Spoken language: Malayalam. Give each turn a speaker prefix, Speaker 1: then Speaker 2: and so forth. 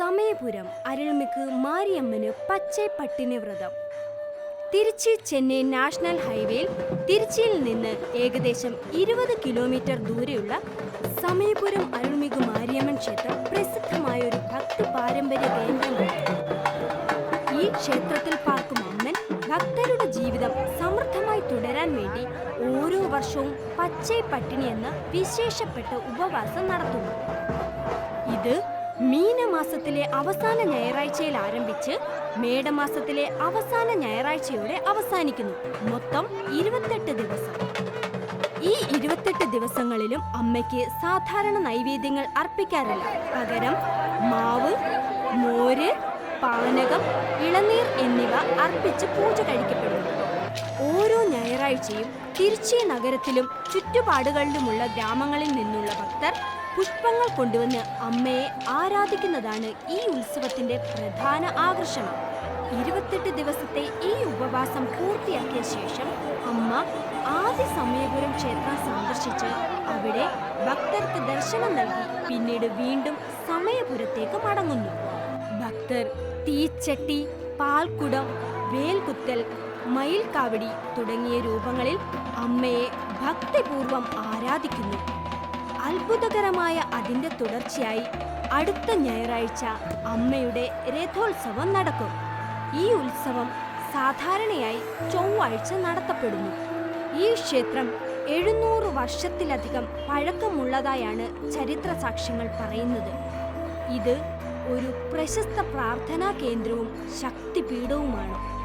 Speaker 1: സമയപുരം അരുൾമിക്ക് മാരിയമ്മന് പച്ചை പട്ടിണി വ്രതം. തിരുച്ചി ചെന്നൈ നാഷണൽ ഹൈവേയിൽ തിരുച്ചിയിൽ നിന്ന് ഏകദേശം ഇരുപത് കിലോമീറ്റർ ദൂരെയുള്ള സമയപുരം അരുൾമികു മാരിയമ്മൻ ക്ഷേത്രം പ്രസിദ്ധമായ ഒരു ഭക്തി പാരമ്പര്യ കേന്ദ്രമാണ്. ഈ ക്ഷേത്രത്തിൽ പാർക്കും അമ്മൻ ഭക്തരുടെ ജീവിതം സമൃദ്ധമായി തുടരാൻ വേണ്ടി ഓരോ വർഷവും പച്ചൈ പട്ടിണി എന്ന വിശേഷപ്പെട്ട ഉപവാസം നടത്തുന്നു. ഇത് മീനമാസത്തിലെ അവസാന ഞായറാഴ്ചയിൽ ആരംഭിച്ച് മേടമാസത്തിലെ അവസാന ഞായറാഴ്ചയോടെ അവസാനിക്കുന്നു. മൊത്തം ഇരുപത്തെട്ട് ദിവസം. ഈ ഇരുപത്തെട്ട് ദിവസങ്ങളിലും അമ്മയ്ക്ക് സാധാരണ നൈവേദ്യങ്ങൾ അർപ്പിക്കാറില്ല. പകരം മാവ് മോര് പാനകം ഇളനീർ എന്നിവ അർപ്പിച്ച് പൂജ കഴിക്കപ്പെടുന്നു. ഓരോ ഞായറാഴ്ചയും തിരുച്ചി നഗരത്തിലും ചുറ്റുപാടുകളിലുമുള്ള ഗ്രാമങ്ങളിൽ നിന്നുള്ള ഭക്തർ പുഷ്പങ്ങൾ കൊണ്ടുവന്ന് അമ്മയെ ആരാധിക്കുന്നതാണ് ഈ ഉത്സവത്തിന്റെ പ്രധാന ആകർഷണം. ഇരുപത്തെട്ട് ദിവസത്തെ ഈ ഉപവാസം പൂർത്തിയാക്കിയ ശേഷം അമ്മ ആദ്യ സമയപുരം ക്ഷേത്രം സന്ദർശിച്ച് അവിടെ ഭക്തർക്ക് ദർശനം നൽകി. പിന്നീട് വീണ്ടും സമയപുരത്തേക്ക് മടങ്ങുന്നു. ഭക്തർ തീച്ചട്ടി പാൽക്കുടം വേൽകുത്തൽ മയിൽക്കാവടി തുടങ്ങിയ രൂപങ്ങളിൽ അമ്മയെ ഭക്തിപൂർവം ആരാധിക്കുന്നു. അത്ഭുതകരമായ അതിന്റെ തുടർച്ചയായി അടുത്ത ഞായറാഴ്ച അമ്മയുടെ രഥോത്സവം നടക്കും. ഈ ഉത്സവം സാധാരണയായി ചൊവ്വാഴ്ച നടത്തപ്പെടുന്നു. ഈ ക്ഷേത്രം എഴുന്നൂറ് വർഷത്തിലധികം പഴക്കമുള്ളതായാണ് ചരിത്ര സാക്ഷ്യങ്ങൾ പറയുന്നത്. ഇത് ഒരു പ്രശസ്ത പ്രാർത്ഥനാ കേന്ദ്രവും ശക്തിപീഠവുമാണ്.